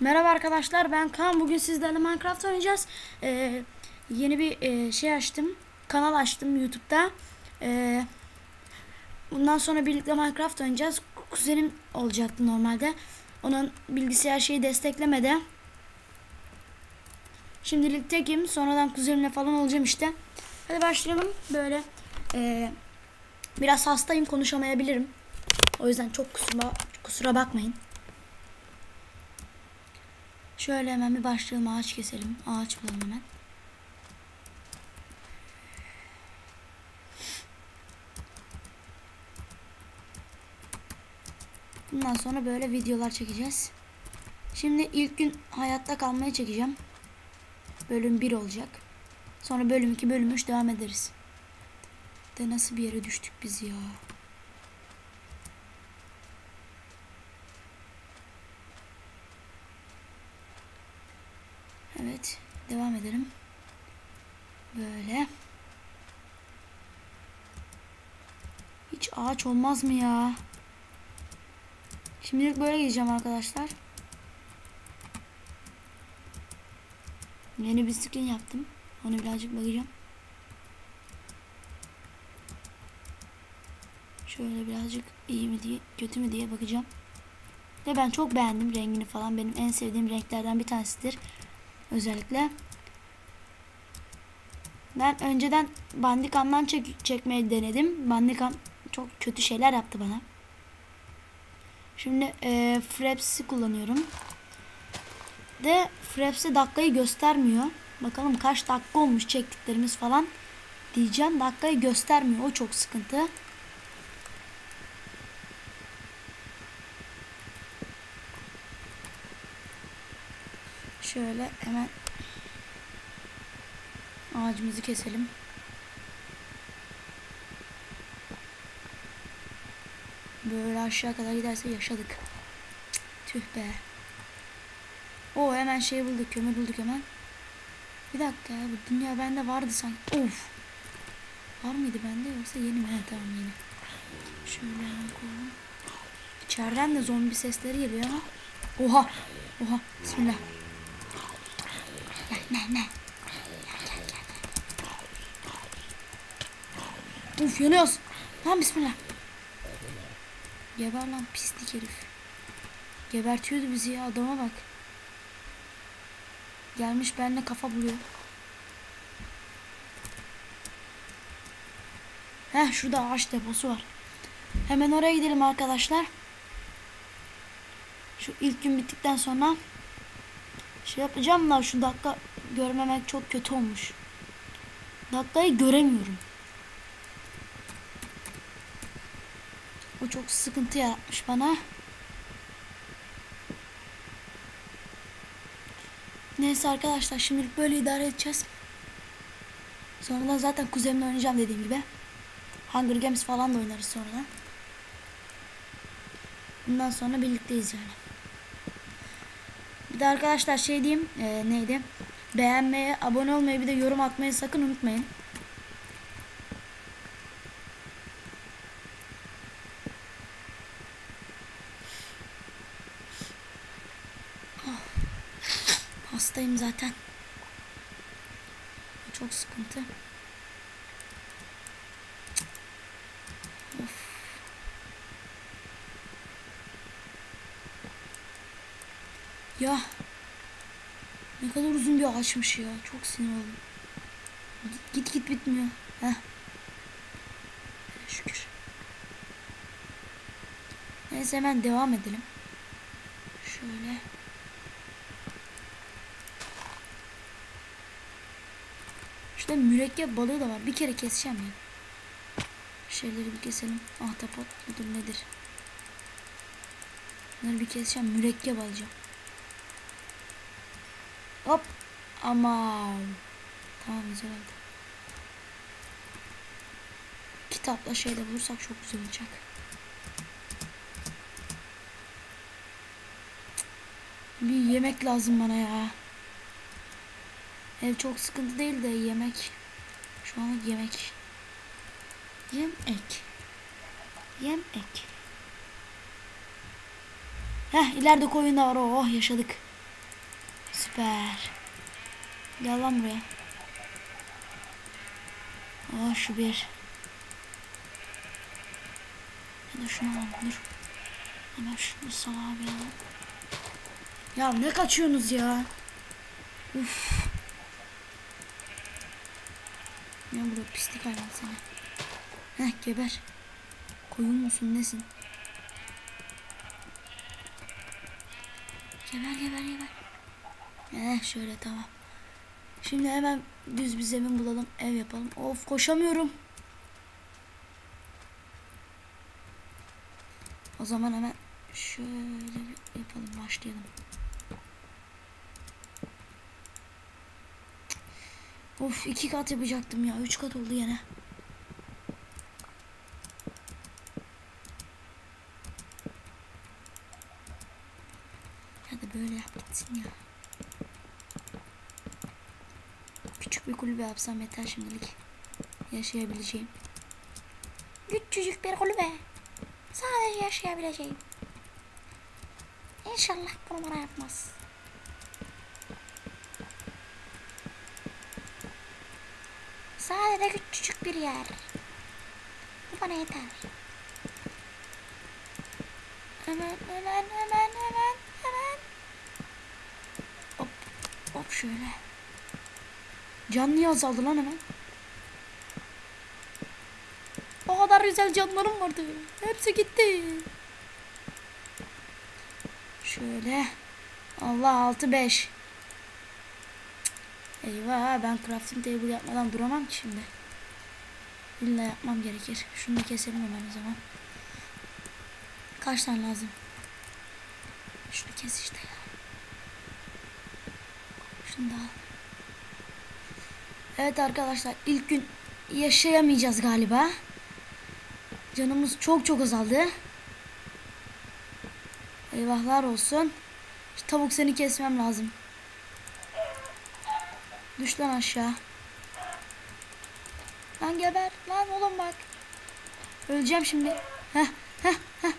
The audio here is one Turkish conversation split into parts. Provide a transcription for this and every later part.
Merhaba arkadaşlar ben Kaan. Bugün sizlerle Minecraft oynayacağız. Ee, yeni bir e, şey açtım. Kanal açtım YouTube'da. Ee, bundan sonra birlikte Minecraft oynayacağız. Kuzenim olacaktı normalde. Onun bilgisayar şeyi desteklemedi. Şimdilik tekim. Sonradan kuzenimle falan olacağım işte. Hadi başlayalım. Böyle e, biraz hastayım konuşamayabilirim. O yüzden çok kusura, kusura bakmayın. Şöyle hemen bir başlayalım ağaç keselim. Ağaç bulalım hemen. Bundan sonra böyle videolar çekeceğiz. Şimdi ilk gün hayatta kalmaya çekeceğim. Bölüm 1 olacak. Sonra bölüm 2 bölüm 3 devam ederiz. De nasıl bir yere düştük biz ya. Evet. Devam edelim. Böyle. Hiç ağaç olmaz mı ya? Şimdilik böyle gideceğim arkadaşlar. Yeni bir skin yaptım. Onu birazcık bakacağım. Şöyle birazcık iyi mi diye kötü mü diye bakacağım. Ve ben çok beğendim rengini falan. Benim en sevdiğim renklerden bir tanesidir. Özellikle. Ben önceden Bandicam'dan çek çekmeyi denedim. Bandicam çok kötü şeyler yaptı bana. Şimdi e, Fraps'i kullanıyorum. De Fraps'e dakikayı göstermiyor. Bakalım kaç dakika olmuş çektiklerimiz falan. Diyeceğim dakikayı göstermiyor. O çok sıkıntı. Şöyle hemen ağacımızı keselim. Böyle aşağı kadar giderse yaşadık. Tüh be. O hemen şey bulduk, kömür bulduk hemen. Bir dakika ya, bu dünya bende vardı sanki. Of. Var mıydı bende yoksa yeni mi? Tamam yeni. Şöyle koyalım. İçeriden de zombi sesleri geliyor ama. Oha. Oha. Bismillah. Ne ne. Uf yanıyoruz. Tamam bismillah. Geber lan pislik herif. Gebertiyordu bizi ya adama bak. Gelmiş benimle kafa buluyor. Heh şurada ağaç deposu var. Hemen oraya gidelim arkadaşlar. Şu ilk gün bittikten sonra şey yapacağım da şu dakika görmemek çok kötü olmuş. Dakikayı göremiyorum. O çok sıkıntı yaratmış bana. Neyse arkadaşlar şimdilik böyle idare edeceğiz. Sonradan zaten kuzenimle oynayacağım dediğim gibi. Hunger Games falan da oynarız sonradan. Bundan sonra birlikteyiz yani. Bir de arkadaşlar şey diyeyim e, neydi? Beğenmeyi, abone olmayı bir de yorum atmayı sakın unutmayın. Oh. Hastayım zaten. Çok sıkıntı. Ya ne kadar uzun bir ağaçmış ya. Çok sinir oldum. Git git, bitmiyor. Heh. Şükür. Neyse hemen devam edelim. Şöyle. Şurada mürekkep balığı da var. Bir kere keseceğim ya. Şeyleri bir keselim. Ahtapot mudur nedir? Bunları bir keseceğim. Mürekkep alacağım. Hop. Aman. Tamam güzel oldu. Kitapla şeyde bulursak çok güzel olacak. Bir yemek lazım bana ya. Ev çok sıkıntı değil de yemek. Şu an yemek. Yemek. Yemek. Heh ileride koyun var. Oh yaşadık. Süper. Gel lan buraya. Aa şu bir. Ya da şunu alalım dur. Hemen şunu sal abi ya. Ya ne kaçıyorsunuz ya? Uf. Ya burada pislik hayvan seni. Heh geber. Koyun musun nesin? Geber geber geber. Eh şöyle tamam. Şimdi hemen düz bir zemin bulalım. Ev yapalım. Of koşamıyorum. O zaman hemen şöyle yapalım. Başlayalım. Of iki kat yapacaktım ya. Üç kat oldu yine. Ya böyle yap gitsin ya. Küçük bir kulübe yapsam yeter şimdilik. Yaşayabileceğim. Küçücük bir kulübe. Sadece yaşayabileceğim. İnşallah bunu bana yapmaz. Sadece küçücük bir yer. Bu bana yeter. Hemen hemen hemen hemen hemen. Hop hop şöyle. Can niye azaldı lan hemen? O kadar güzel canlarım vardı. Hepsi gitti. Şöyle. Allah 6 5. Eyvah ben crafting table yapmadan duramam ki şimdi. İlla yapmam gerekir. Şunu da keselim hemen o zaman. Kaç tane lazım? Şunu kes işte ya. Şunu da al. Evet arkadaşlar ilk gün yaşayamayacağız galiba. Canımız çok çok azaldı. Eyvahlar olsun. Şu tavuk seni kesmem lazım. Düş lan aşağı. Lan geber. Lan oğlum bak. Öleceğim şimdi. Heh heh heh.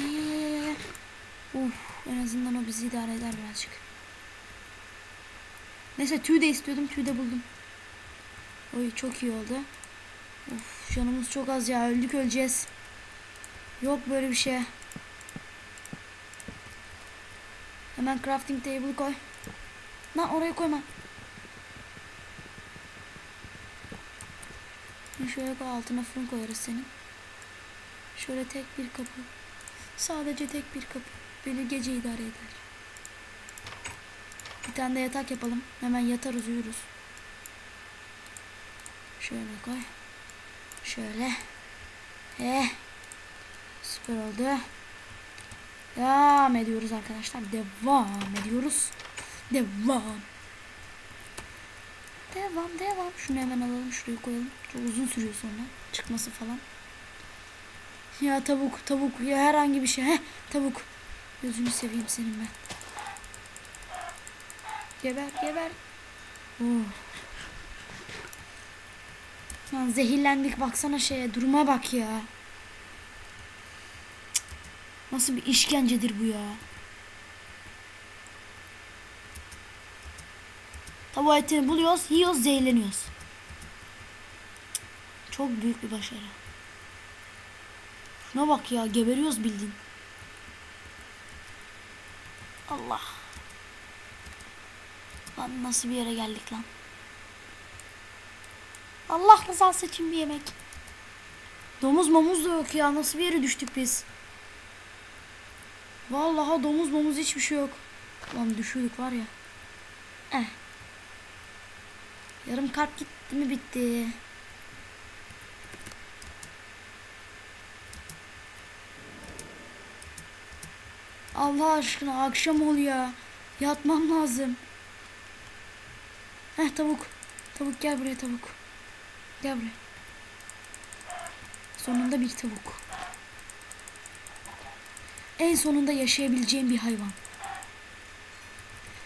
Ee, Uf, en azından o bizi idare eder birazcık. Neyse tüy de istiyordum. Tüy de buldum. Oy çok iyi oldu. Of canımız çok az ya. Öldük öleceğiz. Yok böyle bir şey. Hemen crafting table koy. Lan oraya koyma. Şöyle koy altına fırın koyarız senin. Şöyle tek bir kapı. Sadece tek bir kapı. Beni gece idare eder. Bir tane de yatak yapalım. Hemen yatarız uyuruz. Şöyle koy. Şöyle. Eh. Süper oldu. Devam ediyoruz arkadaşlar. Devam ediyoruz. Devam. Devam devam. Şunu hemen alalım. Şuraya koyalım. Çok uzun sürüyor sonra. Çıkması falan. Ya tavuk tavuk ya herhangi bir şey. Heh, tavuk. Gözünü seveyim senin ben. Geber geber. Oh. Lan zehirlendik baksana şeye duruma bak ya. Nasıl bir işkencedir bu ya. Tavuk etini buluyoruz, yiyoruz, zehirleniyoruz. Çok büyük bir başarı. Şuna bak ya, geberiyoruz bildiğin. Allah. Lan nasıl bir yere geldik lan. Allah rızası için bir yemek. Domuz momuz da yok ya. Nasıl bir yere düştük biz? Vallahi domuz momuz hiçbir şey yok. Lan düşüyorduk var ya. Eh. Yarım kalp gitti mi bitti. Allah aşkına akşam oluyor. Yatmam lazım. Heh tavuk. Tavuk gel buraya tavuk. Gel buraya. Sonunda bir tavuk. En sonunda yaşayabileceğim bir hayvan.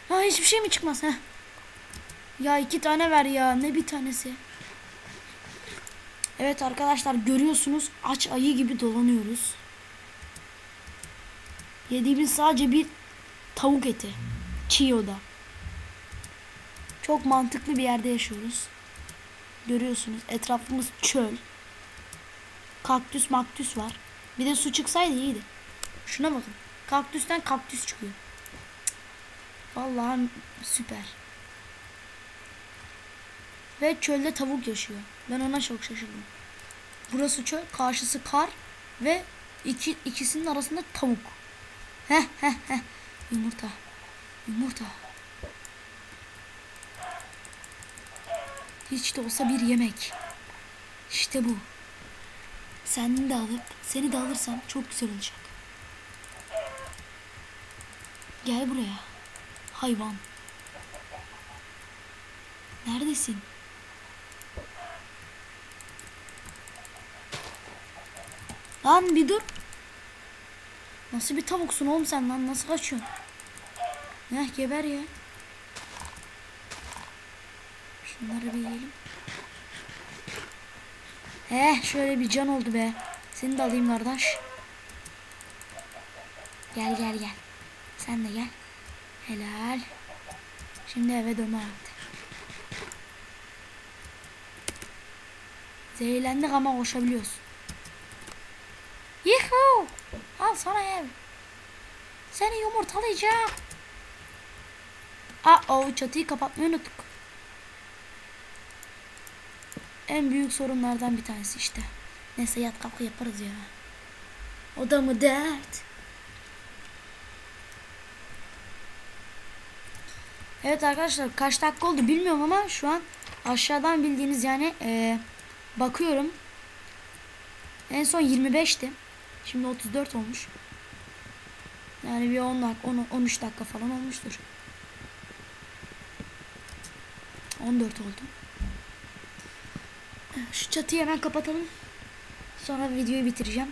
Ha hiçbir şey mi çıkmaz ha? Ya iki tane ver ya. Ne bir tanesi? Evet arkadaşlar görüyorsunuz aç ayı gibi dolanıyoruz. Yediğimiz sadece bir tavuk eti. Chiyo'da. Çok mantıklı bir yerde yaşıyoruz. Görüyorsunuz etrafımız çöl. Kaktüs maktüs var. Bir de su çıksaydı iyiydi. Şuna bakın. Kaktüsten kaktüs çıkıyor. Vallahi süper. Ve çölde tavuk yaşıyor. Ben ona çok şaşırdım. Burası çöl, karşısı kar ve iki ikisinin arasında tavuk. Heh heh heh. Yumurta. Yumurta. Hiç de olsa bir yemek. İşte bu. Seni de alıp seni de alırsam çok güzel olacak. Gel buraya. Hayvan. Neredesin? Lan bir dur. Nasıl bir tavuksun oğlum sen lan? Nasıl kaçıyorsun? Heh geber ya. Şunları bir yiyelim. Heh şöyle bir can oldu be. Seni de alayım kardeş. Gel gel gel. Sen de gel. Helal. Şimdi eve dönme vakti. Zehirlendik ama koşabiliyoruz. Yuhu! Al sana ev. Seni yumurtalayacağım. Aa o çatıyı kapatmayı unuttuk. En büyük sorunlardan bir tanesi işte. Neyse yat kalkı yaparız ya. O da mı dert? Evet arkadaşlar kaç dakika oldu bilmiyorum ama şu an aşağıdan bildiğiniz yani e, bakıyorum. En son 25'ti. Şimdi 34 olmuş. Yani bir 10 dakika, 10, 13 dakika falan olmuştur. 14 oldu. Şu çatıyı hemen kapatalım. Sonra videoyu bitireceğim.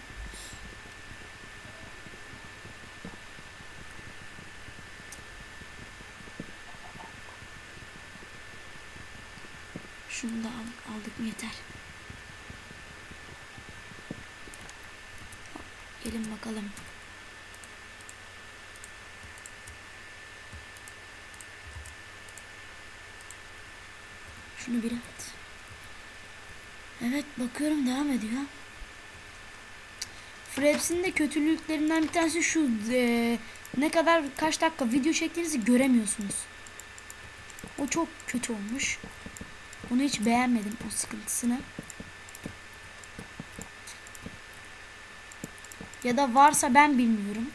Şunu da aldık, mı yeter. Gelin bakalım. Şunu bir at. Evet bakıyorum devam ediyor. Fraps'in de kötülüklerinden bir tanesi şu e, ne kadar kaç dakika video çektiğinizi göremiyorsunuz. O çok kötü olmuş. Onu hiç beğenmedim o sıkıntısını. Ya da varsa ben bilmiyorum.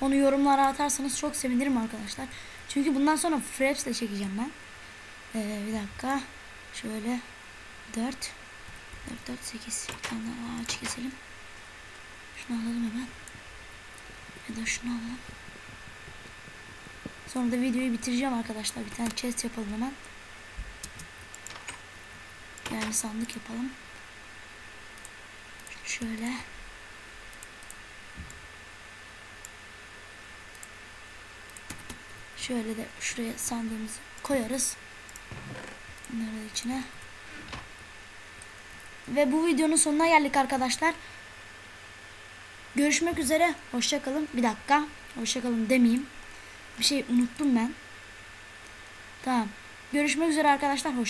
Onu yorumlara atarsanız çok sevinirim arkadaşlar. Çünkü bundan sonra Fraps ile çekeceğim ben. Ee, bir dakika. Şöyle 4 4 4 8 bir tane ağaç keselim. Şunu alalım hemen. Ya da şunu alalım. Sonra da videoyu bitireceğim arkadaşlar. Bir tane chest yapalım hemen. Yani sandık yapalım. Şöyle. Şöyle de şuraya sandığımızı koyarız. Bunları da içine. Ve bu videonun sonuna geldik arkadaşlar. Görüşmek üzere. Hoşçakalın. Bir dakika. Hoşçakalın demeyeyim. Bir şey unuttum ben. Tamam. Görüşmek üzere arkadaşlar. Hoşça